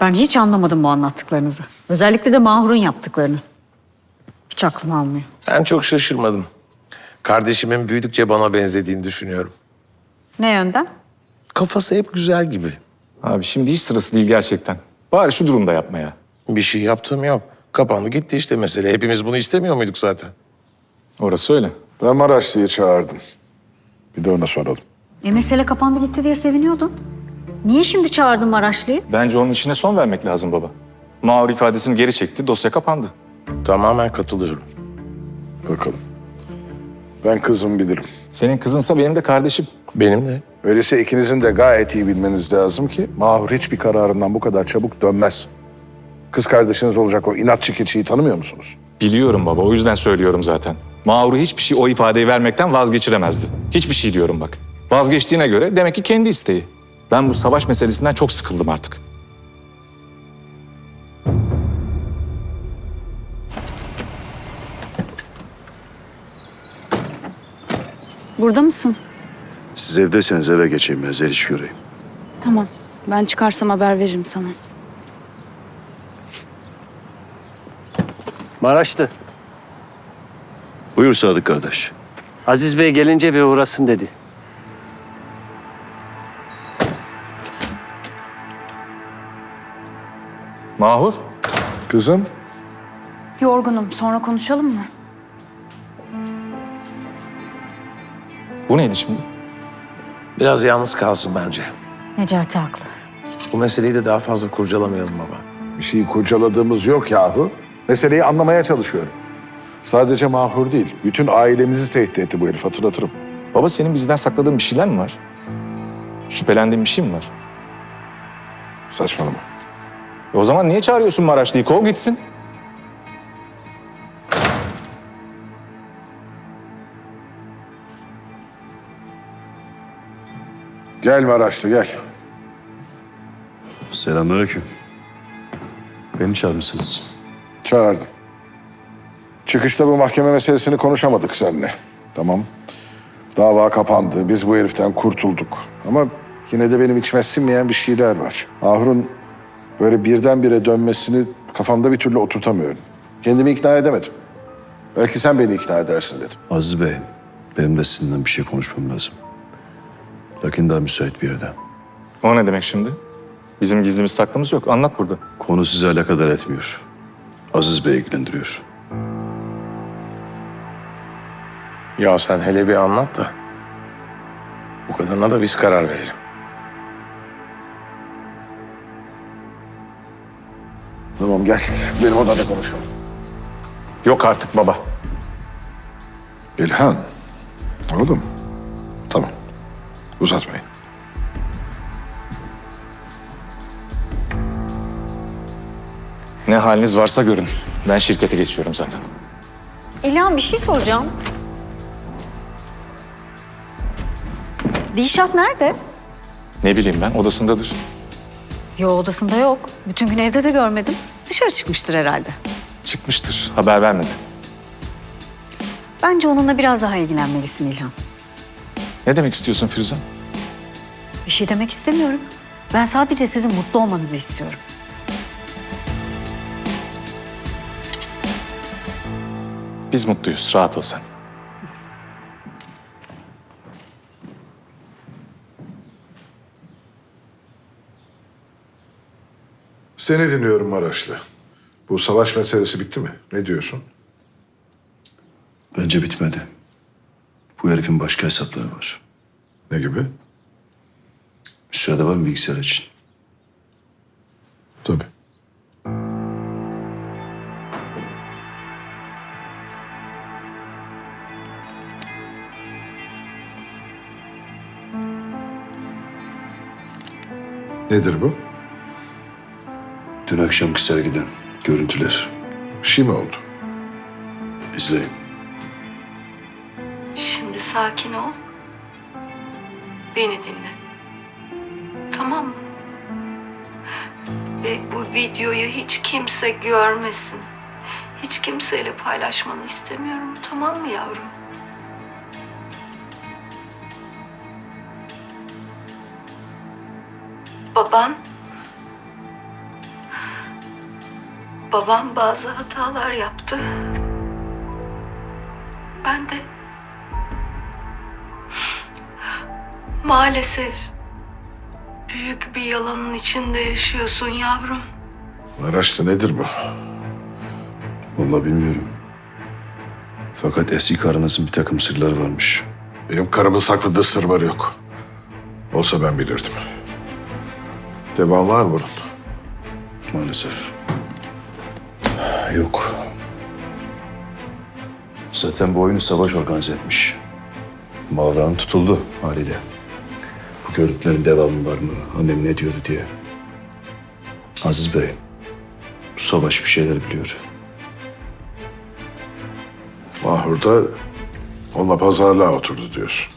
Ben hiç anlamadım bu anlattıklarınızı. Özellikle de Mahur'un yaptıklarını. Hiç aklım almıyor. Ben çok şaşırmadım. Kardeşimin büyüdükçe bana benzediğini düşünüyorum. Ne yönden? Kafası hep güzel gibi. Abi şimdi hiç sırası değil gerçekten. Bari şu durumda yapma ya. Bir şey yaptığım yok. Kapandı gitti işte mesele. Hepimiz bunu istemiyor muyduk zaten? Orası öyle. Ben Maraşlı'yı çağırdım. Bir de ona soralım. E mesele kapandı gitti diye seviniyordun. Niye şimdi çağırdın Maraşlı'yı? Bence onun işine son vermek lazım baba. Mağur ifadesini geri çekti, dosya kapandı. Tamamen katılıyorum. Bakalım. Ben kızımı bilirim. Senin kızınsa benim de kardeşim. Benim de. Öyleyse ikinizin de gayet iyi bilmeniz lazım ki Mahur hiçbir kararından bu kadar çabuk dönmez. Kız kardeşiniz olacak o inatçı keçiyi tanımıyor musunuz? Biliyorum baba, o yüzden söylüyorum zaten. Mağur'u hiçbir şey o ifadeyi vermekten vazgeçiremezdi. Hiçbir şey diyorum bak. Vazgeçtiğine göre demek ki kendi isteği. Ben bu savaş meselesinden çok sıkıldım artık. Burada mısın? Siz evdeyseniz eve geçeyim ben Zeliş göreyim. Tamam. Ben çıkarsam haber veririm sana. Maraşlı. Buyur Sadık kardeş. Aziz Bey gelince bir uğrasın dedi. Mahur, Kızım, Yorgunum. Sonra konuşalım mı? bu neydi şimdi? Biraz yalnız kalsın bence. Necati haklı. Bu meseleyi de daha fazla kurcalamayalım baba. bir şeyi kurcaladığımız yok yahu. Meseleyi anlamaya çalışıyorum. Sadece Mahur değil, bütün ailemizi tehdit etti bu herif hatırlatırım. Baba senin bizden sakladığın bir şeyler mi var? Şüphelendiğin bir şey mi var? Saçmalama. E o zaman niye çağırıyorsun Maraşlı'yı? Kov gitsin. Gel Maraşlı gel. Selamünaleyküm. Beni çağırmışsınız. Çağırdım. Çıkışta bu mahkeme meselesini konuşamadık seninle. Tamam. Dava kapandı. Biz bu heriften kurtulduk. Ama yine de benim içime sinmeyen bir şeyler var. Ahur'un böyle birdenbire dönmesini kafamda bir türlü oturtamıyorum. Kendimi ikna edemedim. Belki sen beni ikna edersin dedim. Aziz Bey, benim de sizinle bir şey konuşmam lazım. Lakin daha müsait bir yerde. O ne demek şimdi? Bizim gizlimiz saklımız yok. Anlat burada. Konu sizi alakadar etmiyor. Aziz Bey ilgilendiriyor. Ya sen hele bir anlat da. Bu kadarına da biz karar verelim. Tamam gel. Benim odada konuşalım. Yok artık baba. İlhan. Oğlum. Tamam. Uzatmayın. Ne haliniz varsa görün. Ben şirkete geçiyorum zaten. İlhan bir şey soracağım. Dilşat nerede? Ne bileyim ben odasındadır. Yo odasında yok. Bütün gün evde de görmedim. Dışarı çıkmıştır herhalde. Çıkmıştır. Haber vermedi. Bence onunla biraz daha ilgilenmelisin İlhan. Ne demek istiyorsun Firuze? Bir şey demek istemiyorum. Ben sadece sizin mutlu olmanızı istiyorum. Biz mutluyuz. Rahat ol sen. Seni dinliyorum Maraşlı. Bu savaş meselesi bitti mi? Ne diyorsun? Bence bitmedi. Bu herifin başka hesapları var. Ne gibi? Müsaade var mı bilgisayar için? Tabii. Nedir bu? Dün akşamki sergiden görüntüler. Bir şey mi oldu? İzleyin. Şimdi sakin ol. Beni dinle. Tamam mı? Ve bu videoyu hiç kimse görmesin. Hiç kimseyle paylaşmanı istemiyorum. Tamam mı yavrum? Baban Babam bazı hatalar yaptı. Ben de maalesef büyük bir yalanın içinde yaşıyorsun yavrum. Maraşlı nedir bu? Vallahi bilmiyorum. Fakat eski karınızın bir takım sırları varmış. Benim karımın sakladığı sırları yok. Olsa ben bilirdim. Devam var bunun? Maalesef. Yok. Zaten bu oyunu savaş organize etmiş. Mağaranın tutuldu haliyle. Bu görüntülerin devamı var mı? Annem ne diyordu diye. Aziz Bey, bu savaş bir şeyler biliyor. Mahur da onunla pazarlığa oturdu diyorsun.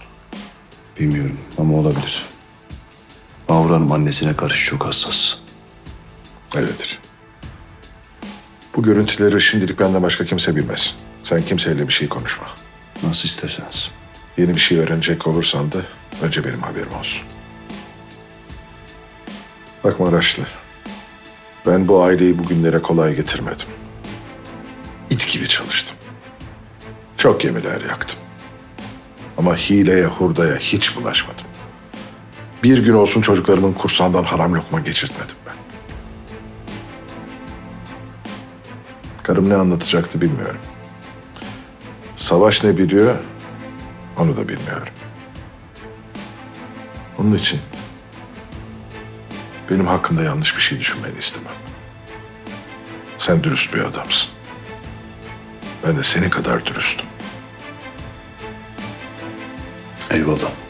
Bilmiyorum ama olabilir. Mahur Hanım annesine karşı çok hassas. Öyledir. Bu görüntüleri şimdilik benden başka kimse bilmez. Sen kimseyle bir şey konuşma. Nasıl isterseniz. Yeni bir şey öğrenecek olursan da önce benim haberim olsun. Bak Maraşlı, ben bu aileyi bugünlere kolay getirmedim. İt gibi çalıştım. Çok gemiler yaktım. Ama hileye hurdaya hiç bulaşmadım. Bir gün olsun çocuklarımın kursağından haram lokma geçirtmedim Karım ne anlatacaktı bilmiyorum. Savaş ne biliyor onu da bilmiyorum. Onun için benim hakkımda yanlış bir şey düşünmeni istemem. Sen dürüst bir adamsın. Ben de senin kadar dürüstüm. Eyvallah.